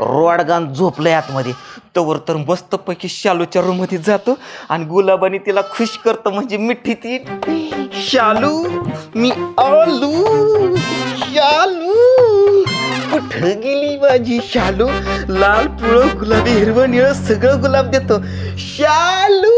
रोडगान झोपलंय आतमध्ये. तवर तर मस्तपैकी शालूच्या रूममध्ये जातो आणि गुलाबाने तिला खुश करतो म्हणजे मिठी ती. शालू मी आलू शालू. कुठं गेली माझी शालू? लाल पिवळं गुलाबी हिरवं निळं सगळं गुलाब देतो. शालू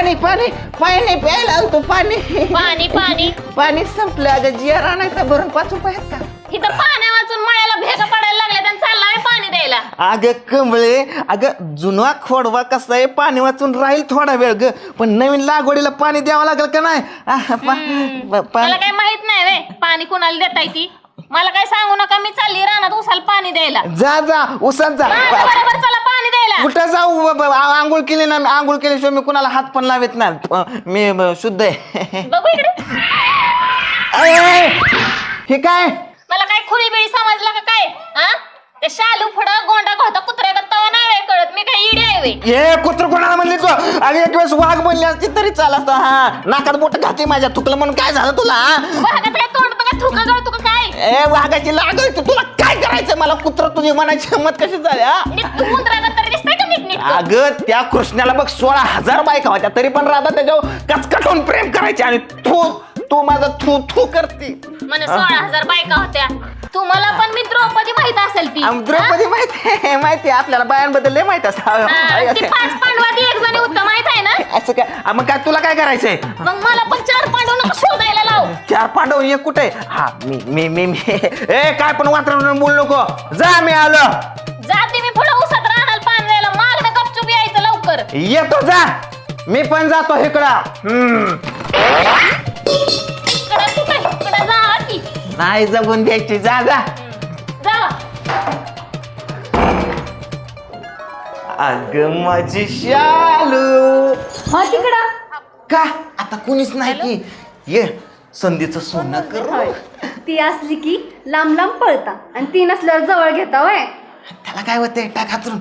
पाणी पाणी पाणी प्यायला आलतो पाणी. पाणी पाणी. पाणी संपलं. अगं जिया आणायचा भरून पाच रुपये आहेत का? इथं पाण्या वाचून मळ्याला भेगा पडायला लागल्या त्यांनी चाललाय पाणी द्यायला. अगं कमळे अगं जुना खोडवा कसा आहे? पाणी वाचून राहील थोडा वेळ ग. पण नवीन लागवडीला पाणी द्यावं लागेल का नाही? आह, पा- प- पा- मला काय माहीत नाही वे पाणी कुणाला देताय ती? मला काय सांगू नका मी चालली रानात उसाला पाणी द्यायला. जा जा उसात जा. माझ्या बरोबर चला पाणी द्यायला. कुठं जाऊ? ब- ब- आ- आंघोळ केली ना आंघोळ केल्याशिवाय मी कुणाला हात पण लावत प- मी ब- शुद्ध आहे. बघू इकडे. अय, हे काय? मला काय खुरी बिळी समजलं का काय? हा ते शालू पुढं गोंडा घोता कुत्र्या तवा नाही वे कळत. मी काय इडी आहे वे? हे कुत्र कोणाला म्हणली तू? अरे एक वेळेस वाघ बनली असती तरी चाल असतं. हा नाकात बोट घाते माझ्या थुकलं म्हणून काय झालं तुला हा? काय तोंड थुका काय? ए वाघाची लागल तू. तुला काय करायचं मला कुत्र तुझी मनाची हिंमत कशी झाली हा? नीट तू मुंद्राला तरी दिसतंय का नीट नीट अगं त्या कृष्णाला बघ सोळा हजार बायका होत्या तरी पण राधा त्याच्यावर कचकटून प्रेम करायचे आणि तू तू माझा थू थू करते. म्हणे सोळा हजार बायका होत्या. तुम्हाला पण मी द्रौपदी माहीत असेल ती. द्रौपदी माहिती? माहिती आहे आपल्याला बायांबद्दल लय माहीत हा? हा, ती पाच पांडवाती एक जणी उत्तम माहीत आहे ना? असं काय? आ, मग काय तुला काय करायचंय? मग मला पण चार पांडव नको लाव. चार पांडव एक कुठे? हा मी मी मी मी. ए काय पण वातावरण बोल नको. जा मी आलो. जाते मी पुढे उसात राहणार द्यायला मागणं गपचूप यायचं लवकर. येतो जा. मी पण जातो इकडं. हम्म. इकडं कुठं इकडं जा की नाही जगून द्यायची जा जा. जा. अग माझी शालू. हा तिकडं. का? आता कुणीच नाही की. ये. संधीचं सोनं करू. ती असली की लांब लांब पळता आणि ती नसल्यावर जवळ घेता वय त्याला काय होतंय? टाक हातरून.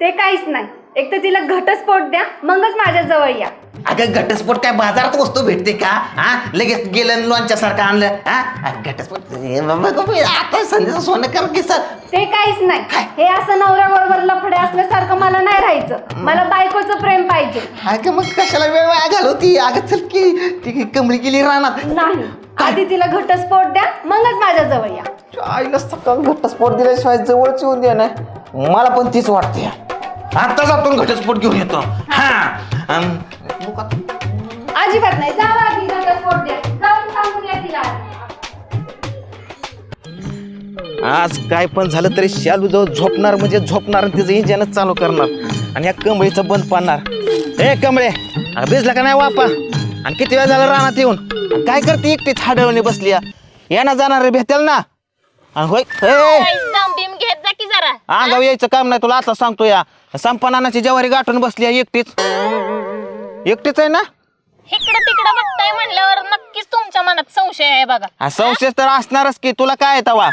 ते काहीच नाही. एक तर तिला घटस्फोट द्या मगच माझ्या जवळ या. अगं घटस्फोट काय बाजारात वस्तू भेटते का? हा? लगेच गेलं लोणच्या सारखं आणलं. हा? घटस्फोट हे बाबा गं बाई, आता संधीचं सोनं कर की सर ते काहीच नाही. हे असं नवऱ्याबरोबर लफडे असल्यासारखं मला नाही राहायचं. मला बायकोचं प्रेम पाहिजे. अगं मग कशाला वेळ वाया घालवती? अगं चल की ती कमळी गेली रानात. नाही. आधी तिला घटस्फोट द्या मगच माझ्या जवळ या. आईला सकाळ घटस्फोट दिल्याशिवाय जवळच येऊन द्या ना? मला पण तीच वाटते. आता जातो घटस्फोट घेऊन येतो. हा. अम, अजिबात नाही. जावा आधी घटस्फोट द्या. जाऊन सांगून या तिला. आज काय पण झालं तरी शालू जवळ झोपणार म्हणजे झोपणार आणि तिचं इंजनच चालू करणार. आणि या कमळीचं बंद पाडणार. ए कमळे भिजला का नाही वापा? आणि किती वेळ झाला रानात येऊन? आणि काय करते? एकटी थाडवणी बसली या. ना जाणार रे भेटेल ना. आणि होय ए, दम बिम घेत जा की जरा. अंगावर यायचं काम नाही तुला आता सांगतो या. संपनानाची जवारी गाठून बसली आहे एकटीच. एकटीच आहे ना? इकडं तिकडं बघताय म्हणल्यावर नक्कीच तुमच्या मनात संशय आहे बघा. हा, संशय तर असणारच की तुला काय आहे तवा?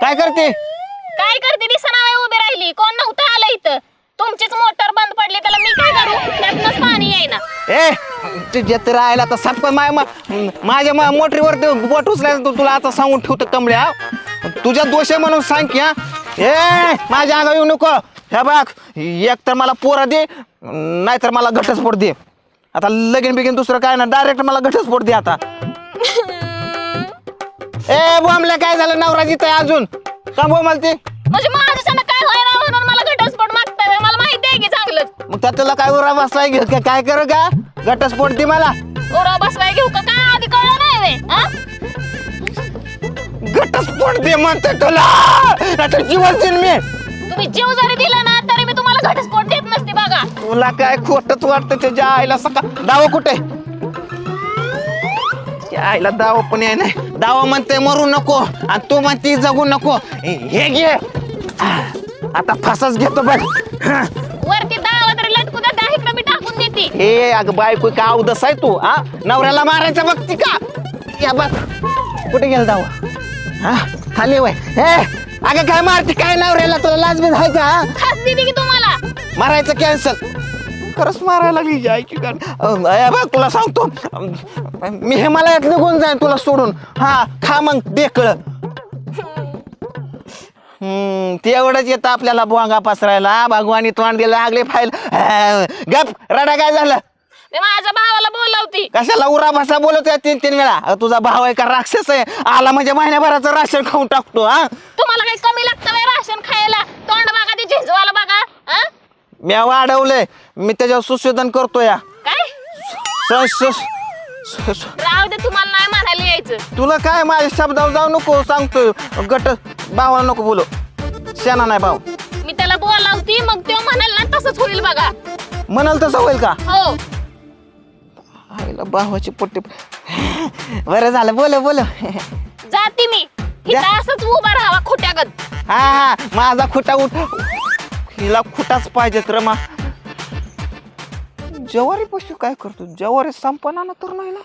काय करते? काय करते? दिसना उभी राहिली. कोण नव्हतं आलं इथं. तुमचीच मोटर बंद पडली त्याला मी काय करू? त्यातनंच पाणी येईना ए तुझ्या तर राहिला तर सात पण माय मा- माझ्या मा- मोटरीवर ते बोट उचलायचं तू तुला आता सांगून ठेवतो कमळ्या. तुझ्या दोष आहे म्हणून सांग की हा. ए माझ्या अंगा येऊ नको. ह्या बघ एक तर मला पोरा दे नाहीतर मला घटस्फोट दे. आता लगीन बिगीन दुसरं काय ना डायरेक्ट मला घटस्फोट दे आता. ए बॉम्बला काय झालं? नवरा जिथं आहे अजून? का ते म्हणजे माझ्याच्यानं काय व्हायला म्हणून मला घटस्फोट मागताय मला माहिती आहे की चांगलंच. मग त्यात तुला काय उरा बसलाय घे- काय- काय कर का? घटस्फोट दे मला. ओरा बसवाय घेऊ का? काय आधी कळलं नाही वे हा? घटस्फोट दे म्हणते तुला. नाहीतर जीवन देईन मी. तुम्ही जीव जरी दिला ना तरी मी तुम्हाला घटस्फोट देत नसते बघा. तुला काय खोटच वाटतं त्याच्या आईला सका दावा कुठे? त्या आईला दावा पण आहे नाही. दावा म्हणते मरू नको आणि तू म्हणते जगू नको. हे घे. आता फासच घेतो बघ. हा. वरती दावा तरी लटकू द्या त्या इकडं मी टाकून देते. हे अगं बायको का अवदस आहे तू हा? नवऱ्याला मारायचं बघती का? या बघ. कुठे गेला दावा? हा? खाली वय. हे! अगं काय मारते? काय नवऱ्याला? तुला लाज बी हा खास दिली की तुम्हाला? मारायचं कॅन्सल खरंच मारायला लागली जायची कारण बघ तुला सांगतो. मी हिमालयात निघून जाईन तुला सोडून. हा खा मग हम्म ते एवढंच येतं आपल्याला बोंगा पसरायला. भगवानी तोंड दिलं लागले फाईल. गप रडा काय झालं? मी माझ्या भावाला बोलवती. कशाला उरा भाषा बोलत आहे तीन तीन वेळा? अहो, तुझा भाव आहे का राक्षस आहे? आला म्हणजे महिन्याभराचं राशन खाऊन टाकतो हा? तुम्हाला काही कमी लागतं बाई राशन खायला? तोंड बघा ते झिंजवाला बघा हा? मी वाढवलंय. मी त्याच्यावर सुशोधन करतो या काय? स- स- स- स- राहू दे तुम्हाला नाही म्हणायला यायचं. तुला काय माझ्या शब्दावर जाऊ नको सांगतो गट भावाला नको बोलो. शेणा नाही भाऊ. मी त्याला बोलावती मग तो म्हणाल ना तसंच होईल बघा. म्हणाल तसं होईल का? हो. आईला भावाची पट्टी बरं झालं बोल बोल. जाती मी. इथं असंच उभा राहावा खोट्यागत. हा हा माझा खुटा उठ. हिला खुटाच पाहिजेत रमा जवारी पशु काय करतो? जवारी संपना तर नाही ना.